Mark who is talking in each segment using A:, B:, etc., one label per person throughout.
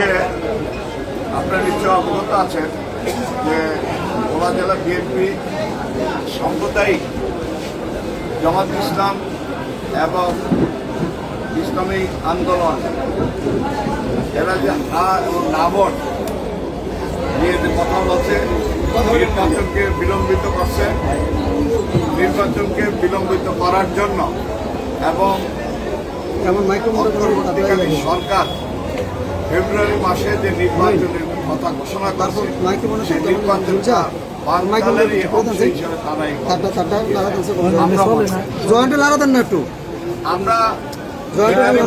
A: আজকে আপনার নিশ্চয় অবগত আছেন যে ভোলা জেলা বিএনপি সাম্প্রদায়িক জামাত ইসলাম এবং ইসলামী আন্দোলন এরা যে হা এবং না ভোট নিয়ে যে কথা বলছে নির্বাচনকে বিলম্বিত করছে নির্বাচনকে বিলম্বিত করার জন্য এবং সরকার ফেব্রুয়ারি মাসে যে নির্বাচনের কথা ঘোষণা করছে সেই নির্বাচনটা অংশ হিসেবে আমরা
B: জয়েন্টে লাগাতেন না একটু।
A: আমরা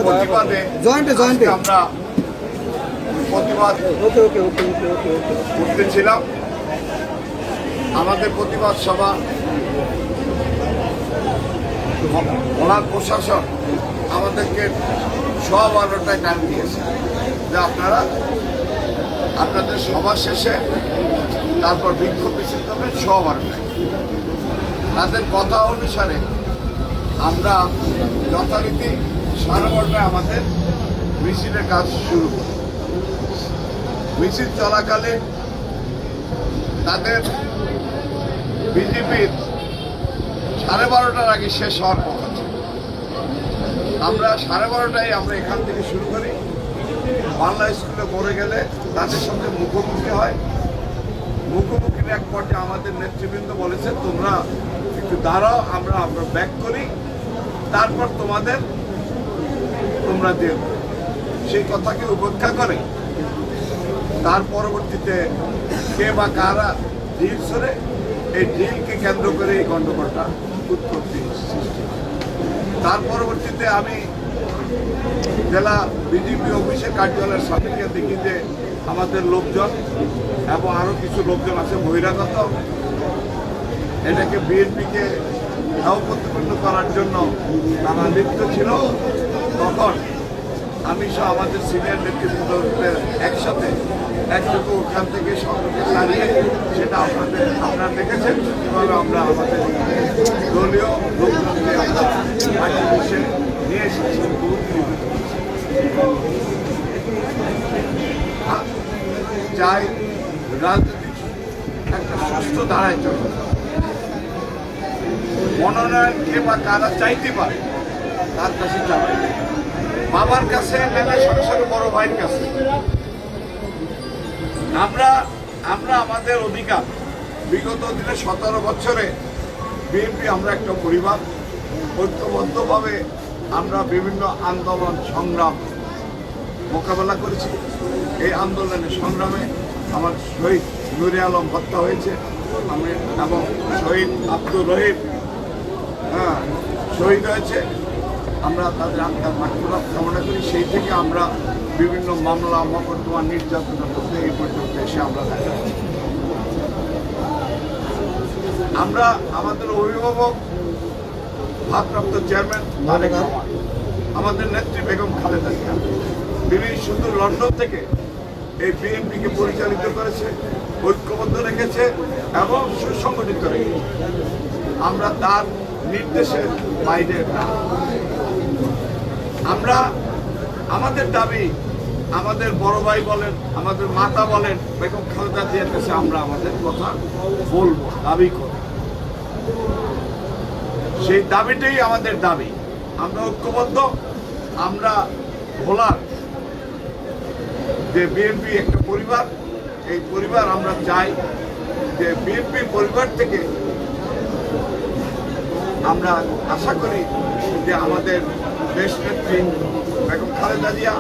A: প্রতিবাদে
B: জয়েন্টে জয়েন্টে।
A: আমরা প্রতিবাদ
B: ওকে ওকে ওকে ওকে ওকে ওকে
A: করতেছিলাম। আমাদের প্রতিবাদ সভা ওনার প্রশাসন আমাদেরকে সব বারোটায় টাইম দিয়েছে। যে আপনারা আপনাদের সভা শেষে তারপর বিক্ষোভ মিছিল করবেন, সব বারোটায় তাদের কথা অনুসারে আমরা যথারীতি সাড়ে বারোটায় আমাদের মিছিলের কাজ শুরু করি। মিছিল চলাকালে তাদের বিজেপির সাড়ে বারোটার আগে শেষ হওয়ার ছিল আমরা সাড়ে বারোটায় আমরা এখান থেকে শুরু করি। বাংলা স্কুলে পড়ে গেলে তাদের সঙ্গে মুখোমুখি হয়। মুখোমুখির এক পর্যায়ে আমাদের নেতৃবৃন্দ বলেছে তোমরা একটু দাঁড়াও, আমরা আমরা ব্যাক করি। তারপর তোমাদের তোমরা দেব সেই কথাকে উপেক্ষা করে। তার পরবর্তীতে কে বা কারা ডিল সরে এই ডিলকে কেন্দ্র করে এই গণ্ডগোলটা উৎপত্তি সৃষ্টি। তার পরবর্তীতে আমি জেলা বিজেপি অফিসের কার্যালয়ের সাথে গিয়ে দেখি যে আমাদের লোকজন এবং আরও কিছু লোকজন আছে, বহিরাগত, এটাকে বিএনপিকে প্রতিপন্ন করার জন্য তারা লিপ্ত ছিল। তখন আমি সহ আমাদের সিনিয়র নেতৃবৃন্দদের একসাথে একটুকু ওখান থেকে সকলকে দাঁড়িয়ে সেটা আপনাদের আপনারা দেখেছেন। কীভাবে আমরা আমাদের দলীয় লোকজনকে আমরা বসে নিয়ে এসেছি। চাই রাজনৈতিক একটা সুস্থ ধারায় চলে। মনোনয়ন কে বা কারা চাইতে পারে, তার কাছে চালাই বাবার কাছে নেলে সরাসরি বড় ভাইয়ের কাছে? আমরা আমরা আমাদের অধিকার। বিগত দিনে সতেরো বছরে বিএনপি আমরা একটা পরিবার। ঐক্যবদ্ধভাবে আমরা বিভিন্ন আন্দোলন, সংগ্রাম মোকাবেলা করেছি। এই আন্দোলনের সংগ্রামে আমার শহীদ নুরে আলম হত্যা হয়েছে আমি এবং শহীদ আব্দুর রহিম হ্যাঁ শহীদ হয়েছে। আমরা তাদের আত্মার মাঠপ্রাপ কামনা করি। সেই থেকে আমরা বিভিন্ন মামলা মকদ্দমা নির্যাতনের মধ্যে এই পর্যন্ত এসে আমরা দেখা আমরা আমাদের অভিভাবক ভারপ্রাপ্ত চেয়ারম্যান তারেক রহমান আমাদের নেত্রী বেগম খালেদা জিয়া বিভিন্ন শুধু লন্ডন থেকে এই বিএনপিকে পরিচালিত করেছে ঐক্যবদ্ধ রেখেছে এবং সুসংগঠিত রেখেছে। আমরা তার নির্দেশের বাইরে না। আমরা আমাদের দাবি, আমাদের বড় ভাই বলেন, আমাদের মাতা বলেন, বেগম খালেদা জিয়ার কাছে আমরা আমাদের কথা বলব, দাবি করব। সেই দাবিটাই আমাদের দাবি। আমরা ঐক্যবদ্ধ, আমরা ভোলার যে বিএনপি একটা পরিবার, এই পরিবার আমরা চাই যে বিএনপি পরিবার থেকে আমরা আশা করি যে আমাদের দেশ নেত্রী বেগম খালেদা জিয়া,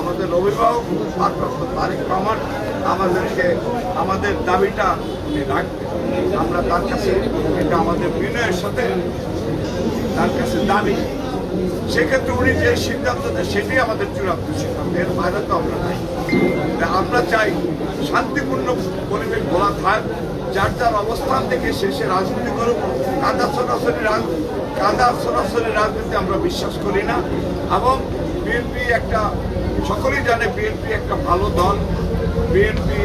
A: আমাদের অভিভাবক ভারপ্রাপ্ত তারিক রহমান, আমাদেরকে আমাদের দাবিটা উনি আমরা তার কাছে এটা আমাদের বিনয়ের সাথে তার কাছে দাবি। সেক্ষেত্রে উনি যে সিদ্ধান্ত দেন, সেটাই আমাদের চূড়ান্ত সিদ্ধান্ত। এর বাইরে তো আমরা নাই। আমরা চাই শান্তিপূর্ণ পরিবেশ বলা থাক, যার যার অবস্থান থেকে শেষে রাজনীতি করুক কাদা সরাসরি রাজ কাদা সরাসরি রাজনীতি আমরা বিশ্বাস করি না। এবং বিএনপি একটা, সকলেই জানে বিএনপি একটা ভালো দল। বিএনপি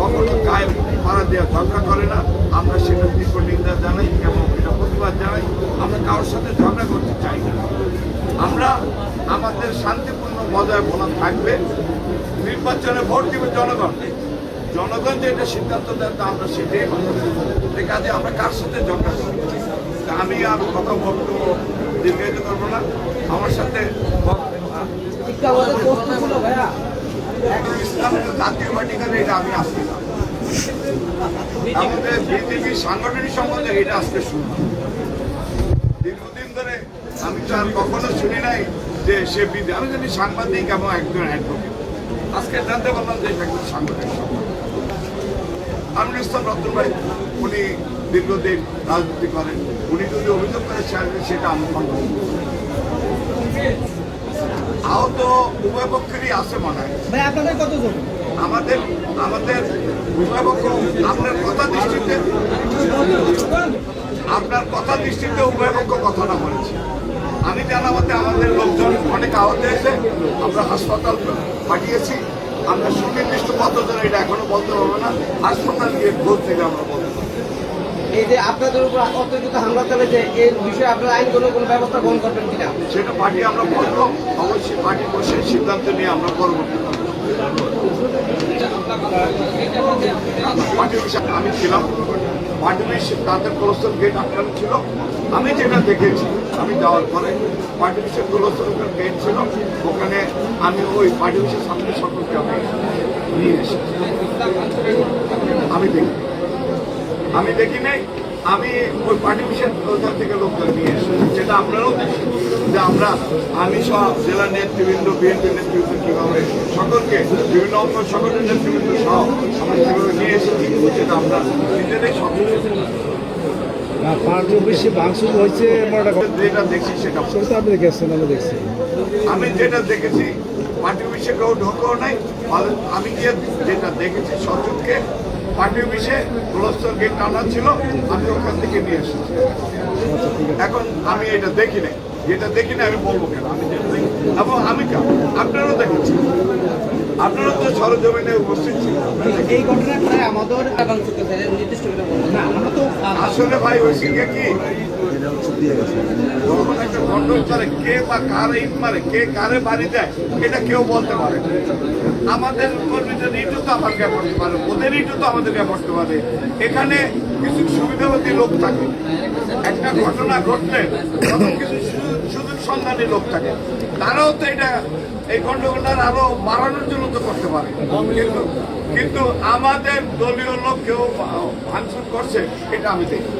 A: কখনো গায়ে মারা দেওয়া ঝগড়া করে না। আমরা সেটা তীব্র নিন্দা জানাই এবং এটা প্রতিবাদ জানাই। আমরা কারোর সাথে ঝগড়া করতে চাই না। আমরা আমাদের শান্তিপূর্ণ পর্যায়ে বলা থাকবে। নির্বাচনে ভোট দিবে জনগণ। জনগণ যে এটা সিদ্ধান্ত দেন তা আমরা সেটাই মানব কাজে আমরা কার সাথে ঝগড়া করি আমি আর কথা বক্তব্য দীর্ঘায়িত করব না। আমার সাথে ইসলামের জাতীয় এটা আমি আমাদের বিজেপি সাংগঠনিক সম্বন্ধে এটা আজকে শুনলাম। দীর্ঘদিন ধরে আমি তো আর কখনো শুনি নাই যে সে বিধি আমি জানি সাংবাদিক এবং একজন অ্যাডভোকেট আজকে জানতে পারলাম যে একজন সাংগঠনিক সম্পর্ক আমিনুল ইসলাম রতন ভাই উনি দীর্ঘদিন রাজনীতি করেন। উনি যদি অভিযোগ করে সেটা আমি খণ্ডন। আহত উভয় পক্ষেরই আছে মনে হয়।
B: আপনাদের কতজন?
A: আমাদের আমাদের উভয় পক্ষ আপনার কথা দৃষ্টিতে আপনার কথা দৃষ্টিতে উভয় পক্ষ কথাটা বলেছে। আমি জানা মতে আমাদের লোকজন অনেক আহত হয়েছে আমরা হাসপাতাল পাঠিয়েছি। আমরা সুনির্দিষ্ট কতজন এটা এখনও বলতে পারব না। হাসপাতাল গিয়ে খোঁজ থেকে আমরা বলতে পারব।
C: এই যে আপনাদের উপর অত্যাধিক হামলা চালাচ্ছে এর বিষয়ে আপনারা আইন কোনো কোনো ব্যবস্থা গ্রহণ করবেন কিনা?
A: সেটা পার্টি আমরা বলব অবশ্যই পার্টি বসে সিদ্ধান্ত নিয়ে আমরা করব। আমি ছিলাম। পার্টি তাদের কোলস্থল গেট আটকানো ছিল। আমি যেটা দেখেছি, আমি যাওয়ার পরে পার্টি অফিসের কোলস্থল গেট ছিল। ওখানে আমি ওই পার্টি অফিসের সামনে সকলকে আমি নিয়ে এসেছি। আমি দেখি। আমি দেখি নাই আমি ওই পার্টি ওখান থেকে লোকজন নিয়ে এসেছি। যেটা আপনারাও দেখছেন যে আমরা আমি সব জেলা নেতৃবৃন্দ বিএনপি নেতৃবৃন্দ কীভাবে সকলকে বিভিন্ন অঙ্গ সংগঠনের নেতৃবৃন্দ সহ আমরা কীভাবে নিয়ে এসেছি সেটা আমরা নিজেরাই সব যেটা
D: আমি দেখছি।
A: আমি যেটা দেখেছি পার্টি অফিসে কেউ ঢোকেও নাই। আমি যেটা দেখেছি সচুককে পার্টি অফিসে গোলস্তর গেট টানা ছিল আমি ওখান থেকে নিয়ে এসেছি। এখন আমি এটা দেখি নাই। যেটা দেখি না আমি বলব কেন? আমি যেটা দেখি এবং আমি কেন আপনারাও দেখেছি আপনারাও তো সরজমিনে উপস্থিত ছিলেন।
C: এই ঘটনায় প্রায় আমাদের এবং নির্দিষ্ট করে বলব না আমরা তো
A: আসলে ভাই হয়েছে কি? করে কে বা কারে ইট মারে, কে কারে বাড়ি দেয়, এটা কেউ বলতে পারে আমাদের কর্মীদের ইটও তো আমাকে পড়তে পারে? ওদের ইটও তো আমাদেরকে পড়তে পারে? এখানে কিছু সুবিধাবতী লোক থাকে। একটা ঘটনা ঘটলে কিছু সুযোগ সন্ধানী লোক থাকে। তারাও তো এটা, এই গন্ডগোলটার আরও বাড়ানোর জন্য তো করতে পারে। কিন্তু কিন্তু আমাদের দলীয় লোক কেউ ভাঙচুর করছে, এটা আমি দেখি।